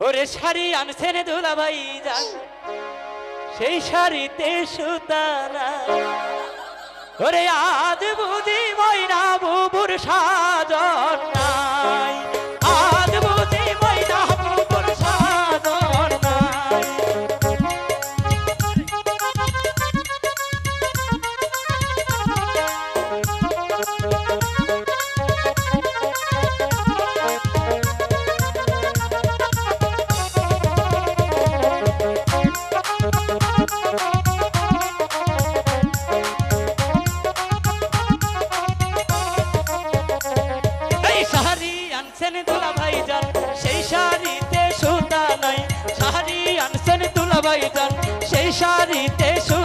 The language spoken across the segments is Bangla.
ওরে শাড়ি আনছে রে দুলা ভাই যা সেই শাড়িতে সুতানা ওরে আজ বুদি ময়না বুবুর সা আনছেন তুলা ভাই যান সেই শাড়িতে সুতা নাই, শাড়ি আনছেন তুলা ভাই যান সেই শাড়িতে সুতা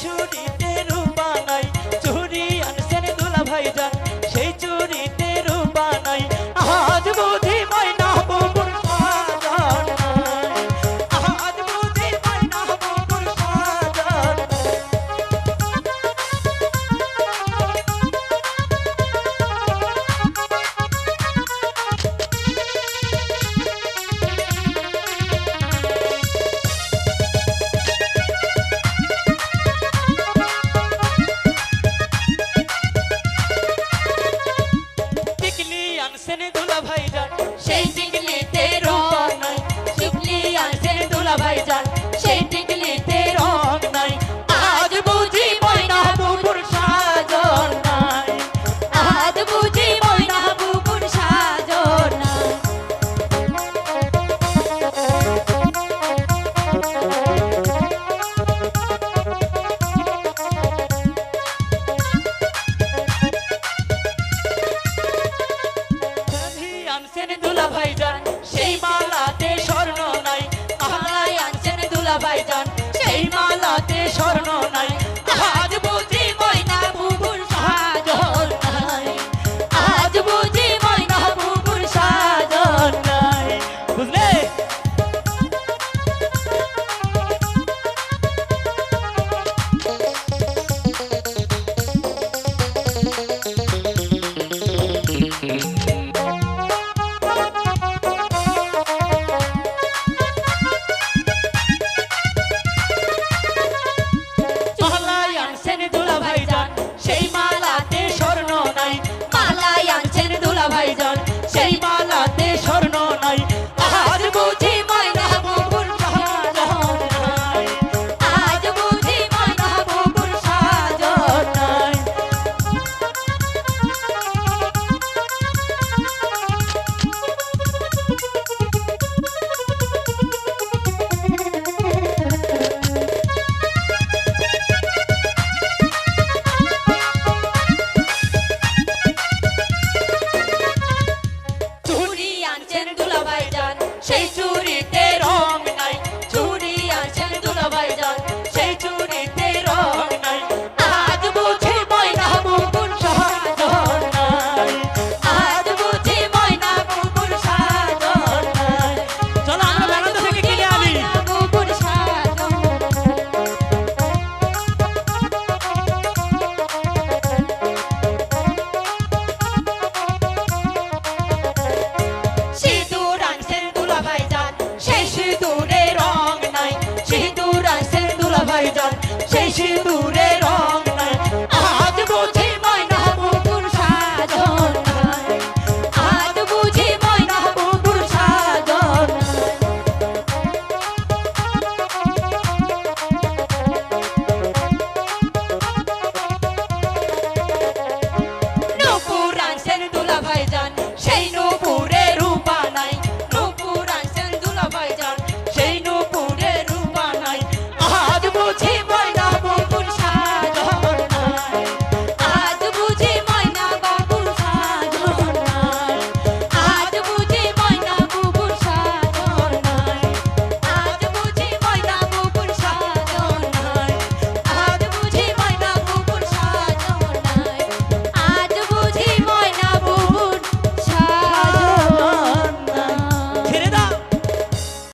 should you সোনা ভাইজান সেই দিক নিতে ভাইজান সেই মান